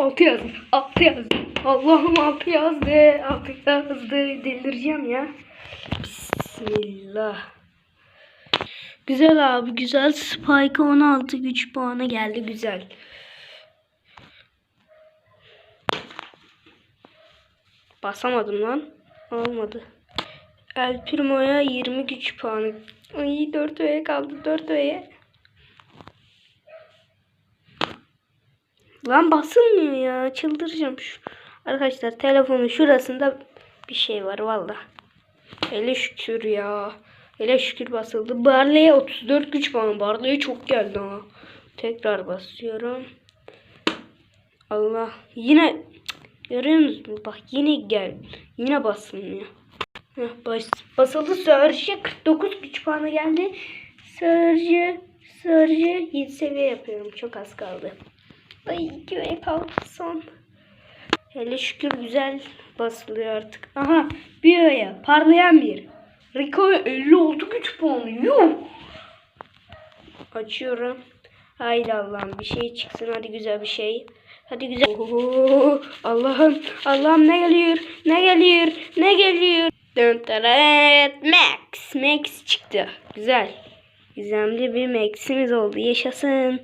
Altı yazdı. Altı yazdı. Allah'ım altı yazdı. Altı yazdı. Delireceğim ya. Bismillah. Güzel abi güzel. Spike 16 güç puanı geldi güzel. Basamadım lan. Olmadı. El Primo'ya 20 güç puanı. Ay 4 öğe kaldı 4 öğe. Lan basılmıyor ya. Çıldıracağım şu. Arkadaşlar telefonun şurasında bir şey var valla. Hele şükür ya. Hele şükür basıldı. Barley'e 34 güç puanı. Barley'e çok geldi ha. Tekrar basıyorum. Allah. Yine görüyor musunuz? Bak yine gel. Yine basılmıyor. Heh, bas, basıldı. Surge'e 49 güç puanı geldi. Surge, Surge 7 seviye yapıyorum. Çok az kaldı. Ay kaldı son. Hele şükür güzel basılıyor artık. Aha bir öğe. Parlayan bir. Rico'ya 56 güç puanı. Yuh. Açıyorum. Haydi Allah'ım bir şey çıksın. Hadi güzel bir şey. Hadi güzel. Allah'ım. Allah'ım ne geliyor? Ne geliyor? Ne geliyor? Dön. Max. Max çıktı. Güzel. Gizemli bir Max'imiz oldu. Yaşasın.